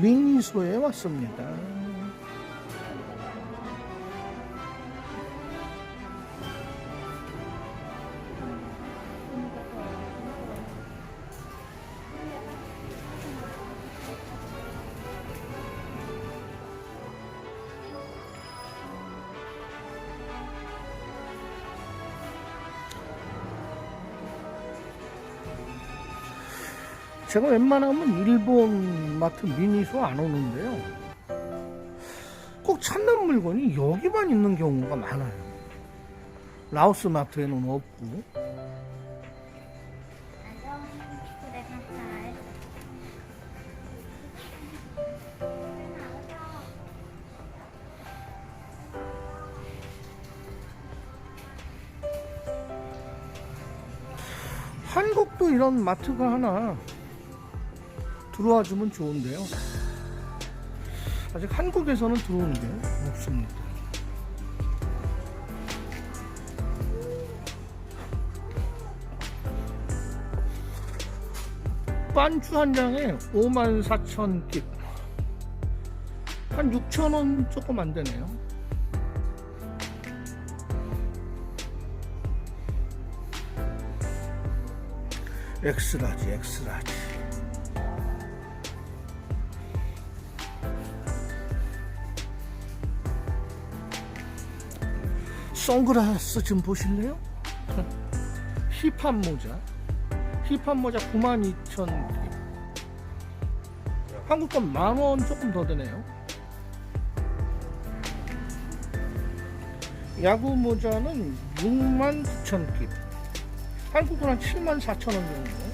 미니소에 왔습니다. 제가 웬만하면 일본 마트 미니소 안 오는데요. 꼭 찾는 물건이 여기만 있는 경우가 많아요. 라오스 마트에는 없고. 한국도 이런 마트가 하나 들어와 주면 좋은데요. 아직 한국에서는 들어오는 게 없습니다. 반주 한 장에 5만 4천 깁. 한 6천 원 조금 안 되네요. 엑스라지, 엑스라지. 선글라스 좀 보실래요? 힙합 모자. 힙합 모자 92,000원. 한국 건만원 조금 더 되네요. 야구 모자는 6만 9천 깁. 한국 건한 7만 4천 원 정도.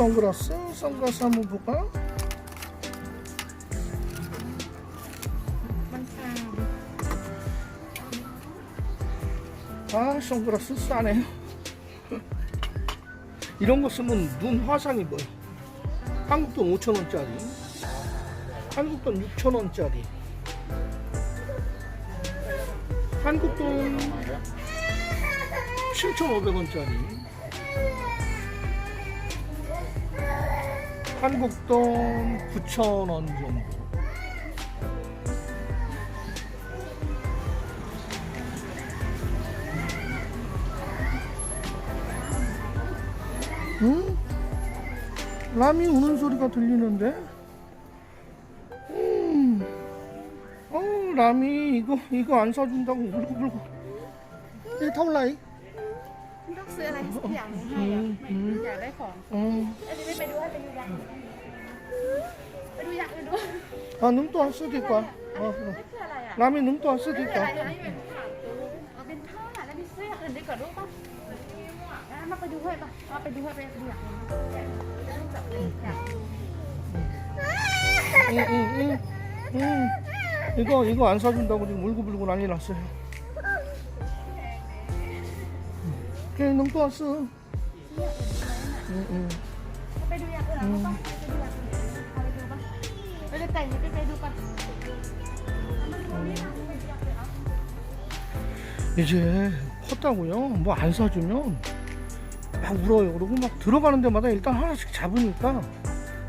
선글라스? 선글라스 한번 볼까? 아 선글라스 싸네 이런 거 쓰면 눈 화상이 뭐야 한국 돈 5천원짜리. 한국 돈 6천원짜리. 한국 돈 7,500원짜리. 한국 돈 9천 원 정도. 응? 람이 우는 소리가 들리는데? 음. 어, 람이 이거 이거 안 사준다고 울고불고. 이 타올라이. ต้องซื้ออะไรสักอย่างหนึงให้อะไม่อยากได้ของ 어. อันนี้ไม่ไปดูให้ไปดูอย่างไปดูอย่างอื่นดู 아, 능도 안 쓰도 있고. 어, นี่ 그럼. คืออะไรอ่ะ 람이 능도 안 쓰도 นี่คืออะไร 있고. คะนี่เป็นขาตู้เอาเป็นท่อแล้วมีเสื้ออื่นดีกว่ารูปป่ะอ่ะมาไปดูให้ป่ะมาไปดูให้ไปดูอย่างนี้รูปแบบนี้อยากดู 응, 응, 응. 응. 이거 이거 안 사준다고 지금 울고불고 난리 났어요. 그냥 능도 안 써. 응, 응. ไปดูอย่างอื่นแล้วป่ะไปดูอย่างอื่นเอาไปดูป่ะไปดูแต่งนี้ไปไปดูป่ะ 이제 컸다고요. 뭐 안 사주면 막 울어요. 그러고 막 들어가는 데마다 일단 하나씩 잡으니까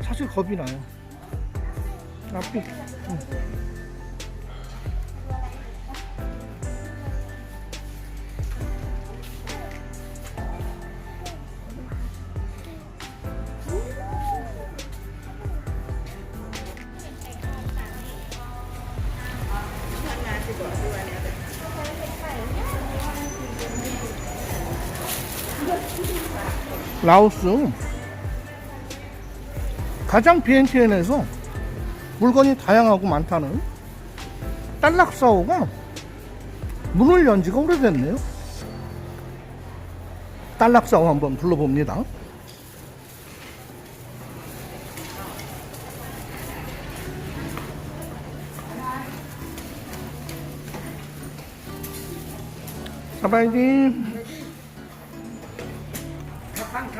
사실 겁이 나요. 앞이. 응. 라오스 가장 비엔티엔에서 물건이 다양하고 많다는 딸락사오가 문을 연 지가 오래됐네요. 딸락사오 한번 불러봅니다. 사바이디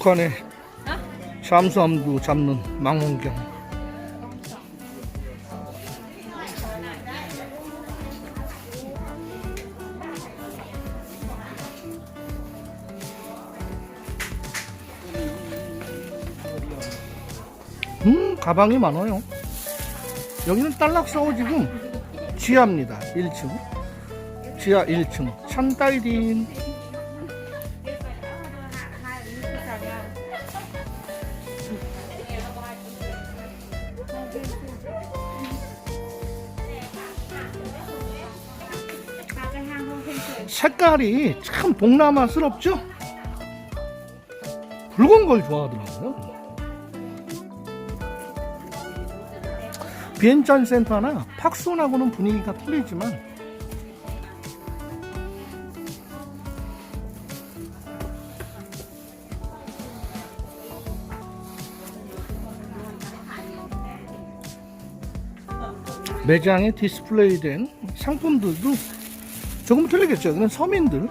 북한의 잠수함도 잡는 망원경. 음, 가방이 많아요. 여기는 딸락사오 지금 지하입니다. 1층. 지하 1층. 찬따이딘. 색깔이 참 동남아스럽죠? 붉은 걸 좋아하더라고요. 비엔짠 센터나 팍손하고는 분위기가 틀리지만 매장에 디스플레이된 상품들도 조금 틀리겠죠. 그는 서민들,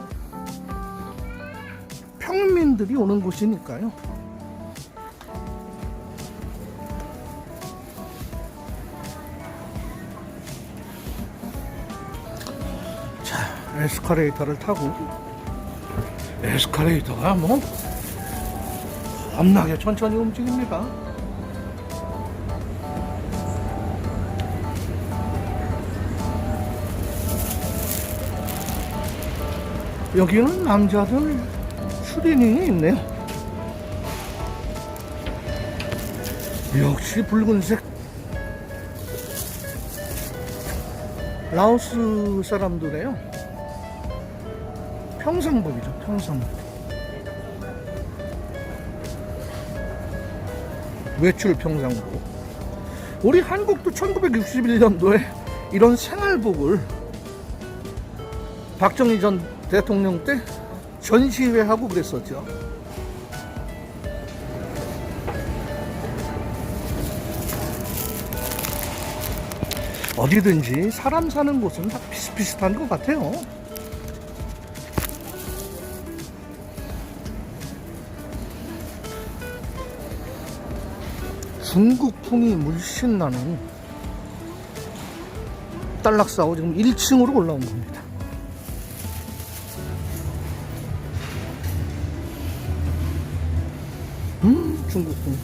평민들이 오는 곳이니까요. 자, 에스컬레이터를 타고 에스컬레이터가 뭐 겁나게 천천히 움직입니다. 여기는 남자들 추리닝이 있네요. 역시 붉은색. 라오스 사람들이에요. 평상복이죠, 평상복. 외출 평상복. 우리 한국도 1961년도에 이런 생활복을 박정희 전 대통령 때 전시회 하고 그랬었죠. 어디든지 사람 사는 곳은 다 비슷비슷한 것 같아요. 중국풍이 물씬 나는 딸락사고 지금 1층으로 올라온 겁니다. 중국풍.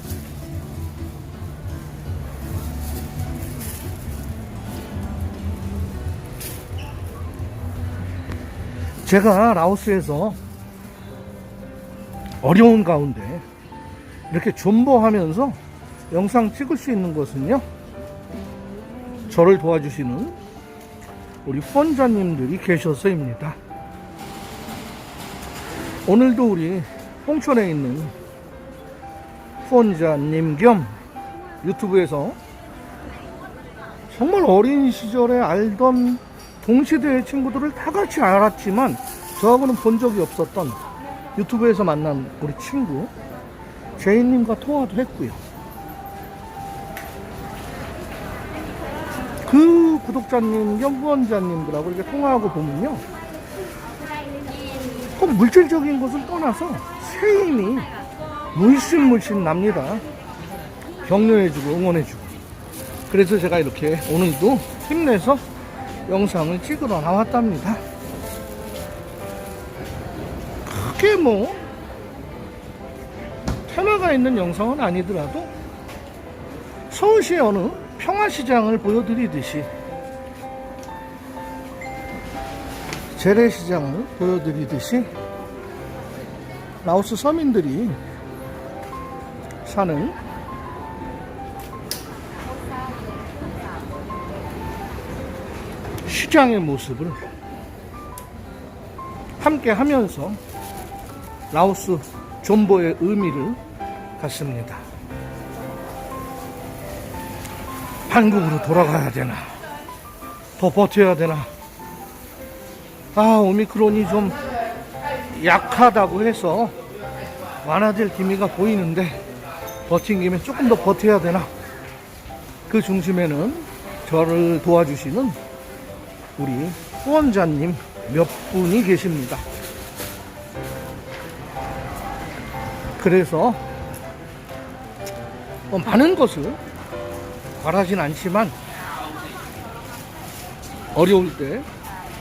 제가 라오스에서 어려운 가운데 이렇게 존버하면서 영상 찍을 수 있는 것은요, 저를 도와주시는 우리 후원자님들이 계셔서입니다. 오늘도 우리 홍천에 있는 후원자님 겸 유튜브에서 정말 어린 시절에 알던 동시대의 친구들을 다 같이 알았지만 저하고는 본 적이 없었던 유튜브에서 만난 우리 친구 제이님과 통화도 했고요. 그 구독자님 겸 후원자님들하고 이렇게 통화하고 보면요. 꼭 물질적인 것을 떠나서 새 힘이 물씬 물씬 납니다. 격려해주고 응원해주고. 그래서 제가 이렇게 오늘도 힘내서 영상을 찍으러 나왔답니다. 크게 뭐 테마가 있는 영상은 아니더라도 서울시의 어느 평화시장을 보여드리듯이 재래시장을 보여드리듯이 라오스 서민들이 사는 시장의 모습을 함께 하면서 라오스 존보의 의미를 갖습니다. 한국으로 돌아가야 되나? 더 버텨야 되나? 아, 오미크론이 좀 약하다고 해서 완화될 기미가 보이는데 버틴 김에 조금 더 버텨야 되나 그 중심에는 저를 도와주시는 우리 후원자님 몇 분이 계십니다. 그래서 뭐 많은 것을 바라진 않지만 어려울 때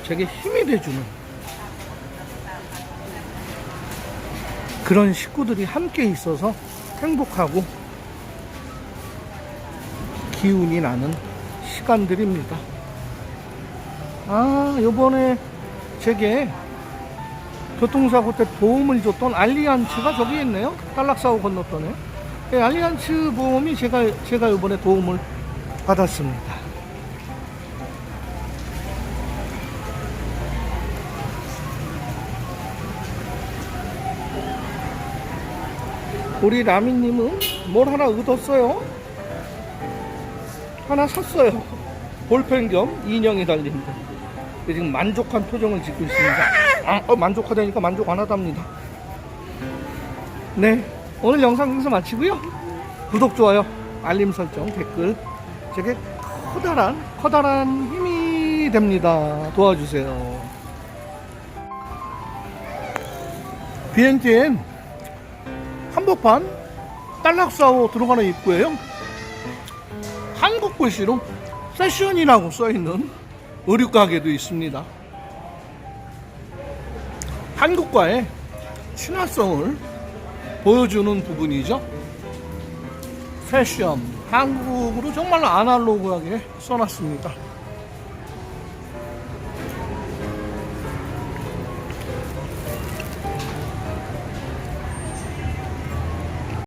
제게 힘이 돼주는 그런 식구들이 함께 있어서 행복하고 기운이 나는 시간들입니다. 아, 요번에 제게 교통사고 때 보험을 줬던 알리안츠가 저기 있네요. 딸락사고 건넜더네. 네, 알리안츠 보험이 제가, 제가 요번에 도움을 받았습니다. 우리 라미님은 뭘 하나 얻었어요? 하나 샀어요. 볼펜 겸 인형이 달린 거. 지금 만족한 표정을 짓고 있습니다. 아, 어, 만족하다니까 만족 안 하답니다. 네. 오늘 영상 여기서 마치고요. 구독, 좋아요, 알림 설정, 댓글. 제게 커다란, 커다란 힘이 됩니다. 도와주세요. 비엔티엔 한복판 딸락사오 들어가는 입구에요. 한국 글씨로 세션이라고 써있는 의류 가게도 있습니다. 한국과의 친화성을 보여주는 부분이죠. 패션 한국으로 정말 아날로그하게 써놨습니다.